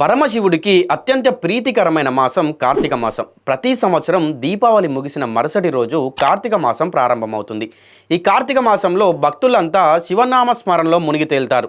పరమశివుడికి అత్యంత ప్రీతికరమైన మాసం కార్తీక మాసం. ప్రతి సంవత్సరం దీపావళి ముగిసిన మరుసటి రోజు కార్తీక మాసం ప్రారంభమవుతుంది. ఈ కార్తీక మాసంలో భక్తులంతా శివనామ స్మరణలో మునిగి తేలుతారు.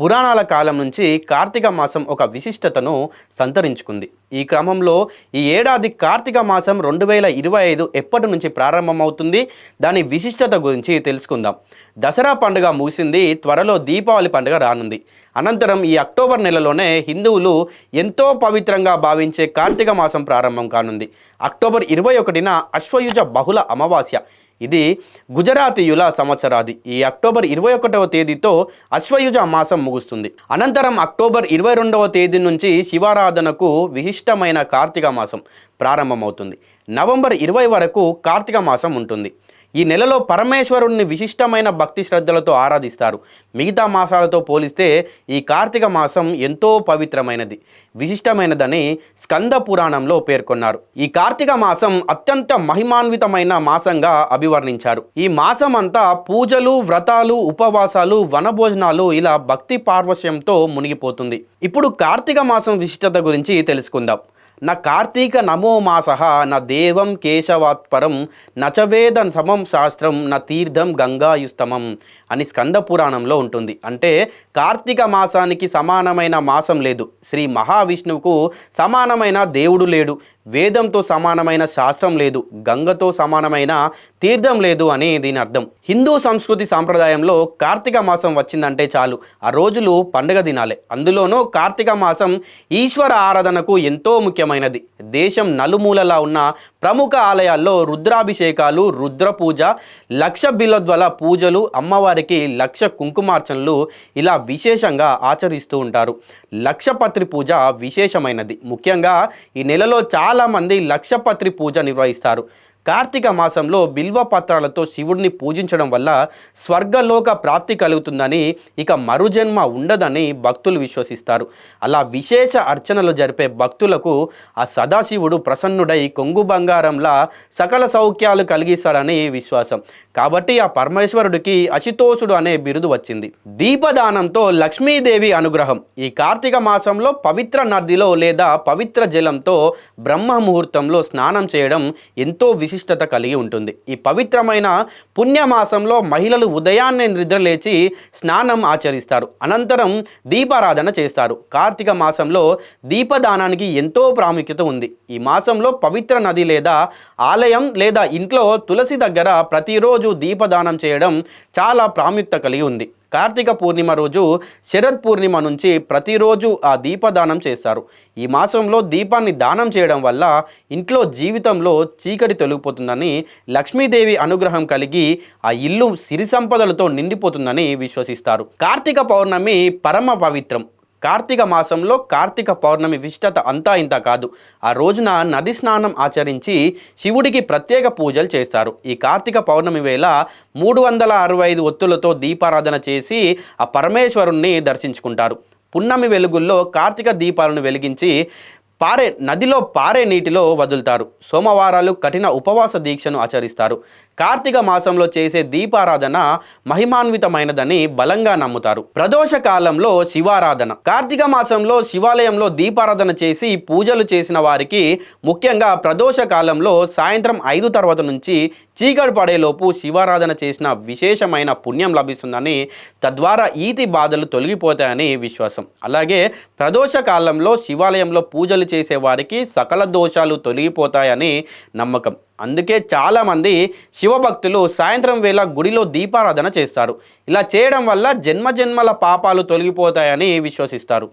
పురాణాల కాలం నుంచి కార్తీక మాసం ఒక విశిష్టతను సంతరించుకుంది. ఈ క్రమంలో ఈ ఏడాది కార్తీక మాసం రెండు వేల ఇరవై ఐదు ఎప్పటి నుంచి ప్రారంభమవుతుంది? దాని విశిష్టత గురించి తెలుసుకుందాం. దసరా పండుగ ముగిసింది త్వరలో దీపావళి పండుగ రానుంది. అనంతరం ఈ అక్టోబర్ నెలలోనే హిందువులు ఎంతో పవిత్రంగా భావించే కార్తీక మాసం ప్రారంభం కానుంది. అక్టోబర్ ఇరవై ఒకటిన అశ్వయుజ బహుళ అమావాస్య. ఇది గుజరాతీయుల సంవత్సరాది. ఈ అక్టోబర్ ఇరవై ఒకటవ తేదీతో అశ్వయుజ మాసం ముగుస్తుంది. అనంతరం అక్టోబర్ ఇరవై రెండవ తేదీ నుంచి శివారాధనకు విశిష్టమైన కార్తీక మాసం ప్రారంభమవుతుంది. నవంబర్ ఇరవై వరకు కార్తీక మాసం ఉంటుంది. ఈ నెలలో పరమేశ్వరుణ్ణి విశిష్టమైన భక్తి శ్రద్ధలతో ఆరాధిస్తారు. మిగతా మాసాలతో పోలిస్తే ఈ కార్తీక మాసం ఎంతో పవిత్రమైనది. విశిష్టమైనదని స్కంద పురాణంలో పేర్కొన్నారు. ఈ కార్తీక మాసం అత్యంత మహిమాన్వితమైన మాసంగా అభివర్ణించారు. ఈ మాసం అంతా పూజలు వ్రతాలు ఉపవాసాలు వనభోజనాలు ఇలా భక్తి పార్వశ్యంతో మునిగిపోతుంది. ఇప్పుడు కార్తీక మాసం విశిష్టత గురించి తెలుసుకుందాం. నా కార్తీక నమో మాస నా దేవం కేశవాత్పరం నచవేద సమం శాస్త్రం నా తీర్థం గంగాయుస్తమం అని స్కంద పురాణంలో ఉంటుంది. అంటే కార్తీక మాసానికి సమానమైన మాసం లేదు. శ్రీ మహావిష్ణువుకు సమానమైన దేవుడు లేడు. వేదంతో సమానమైన శాస్త్రం లేదు. గంగతో సమానమైన తీర్థం లేదు అని దీని అర్థం. హిందూ సంస్కృతి సాంప్రదాయంలో కార్తీక మాసం వచ్చిందంటే చాలు. ఆ రోజులు పండుగ దినాలే. అందులోనూ కార్తీక మాసం ఈశ్వర ఆరాధనకు ఎంతో ముఖ్యం ముఖ్యమైనది. దేశం నలుమూలలా ఉన్న ప్రముఖ ఆలయాల్లో రుద్రాభిషేకాలు రుద్రపూజ లక్ష బిల్లద్వల పూజలు అమ్మవారికి లక్ష కుంకుమార్చనలు ఇలా విశేషంగా ఆచరిస్తూ ఉంటారు. లక్షపత్రి పూజ విశేషమైనది. ముఖ్యంగా ఈ నెలలో చాలామంది లక్షపత్రి పూజ నిర్వహిస్తారు. కార్తీక మాసంలో బిల్వ పత్రాలతో శివుడిని పూజించడం వల్ల స్వర్గలోక ప్రాప్తి కలుగుతుందని ఇక మరుజన్మ ఉండదని భక్తులు విశ్వసిస్తారు. అలా విశేష అర్చనలు జరిపే భక్తులకు ఆ సదాశివుడు ప్రసన్నుడై కొంగు బంగారంలా సకల సౌఖ్యాలు కలిగిస్తాడని విశ్వాసం. కాబట్టి ఆ పరమేశ్వరుడికి అశితోషుడు అనే బిరుదు వచ్చింది. దీపదానంతో లక్ష్మీదేవి అనుగ్రహం. ఈ కార్తీక మాసంలో పవిత్ర నదిలో లేదా పవిత్ర జలంతో బ్రహ్మ ముహూర్తంలో స్నానం చేయడం ఎంతో విశిష్టత కలిగి ఉంటుంది. ఈ పవిత్రమైన పుణ్యమాసంలో మహిళలు ఉదయాన్నే నిద్రలేచి స్నానం ఆచరిస్తారు. అనంతరం దీపారాధన చేస్తారు. కార్తీక మాసంలో దీపదానానికి ఎంతో ప్రాముఖ్యత ఉంది. ఈ మాసంలో పవిత్ర నది లేదా ఆలయం లేదా ఇంట్లో తులసి దగ్గర ప్రతిరోజు దీపదానం చేయడం చాలా ప్రాముఖ్యత కలిగి ఉంది. కార్తీక పూర్ణిమ రోజు శరద్ పూర్ణిమ నుంచి ప్రతిరోజు ఆ దీపదానం చేస్తారు. ఈ మాసంలో దీపాన్ని దానం చేయడం వల్ల ఇంట్లో జీవితంలో చీకటి తొలగిపోతుందని లక్ష్మీదేవి అనుగ్రహం కలిగి ఆ ఇల్లు సిరి సంపదలతో నిండిపోతుందని విశ్వసిస్తారు. కార్తీక పౌర్ణమి పరమ పవిత్రం. కార్తీక మాసంలో కార్తీక పౌర్ణమి విశిష్టత అంతా ఇంత కాదు. ఆ రోజున నది స్నానం ఆచరించి శివుడికి ప్రత్యేక పూజలు చేస్తారు. ఈ కార్తీక పౌర్ణమి వేళ మూడు వందల అరవై ఐదు ఒత్తులతో దీపారాధన చేసి ఆ పరమేశ్వరుణ్ణి దర్శించుకుంటారు. పున్నమి వెలుగుల్లో కార్తీక దీపాలను వెలిగించి పారే నదిలో పారే నీటిలో వదులుతారు. సోమవారాలు కఠిన ఉపవాస దీక్షను ఆచరిస్తారు. కార్తీక మాసంలో చేసే దీపారాధన మహిమాన్వితమైనదని బలంగా నమ్ముతారు. ప్రదోష కాలంలో శివారాధన. కార్తీక మాసంలో శివాలయంలో దీపారాధన చేసి పూజలు చేసిన వారికి ముఖ్యంగా ప్రదోష కాలంలో సాయంత్రం ఐదు తర్వాత నుంచి చీకటి పడేలోపు శివారాధన చేసిన విశేషమైన పుణ్యం లభిస్తుందని తద్వారా ఈతి బాధలు తొలగిపోతాయని విశ్వాసం. అలాగే ప్రదోష కాలంలో శివాలయంలో పూజలు చేసే వారికి సకల దోషాలు తొలగిపోతాయని నమ్మకం. అందుకే చాలామంది శివభక్తులు సాయంత్రం వేళ గుడిలో దీపారాధన చేస్తారు. ఇలా చేయడం వల్ల జన్మ జన్మల పాపాలు తొలగిపోతాయని విశ్వసిస్తారు.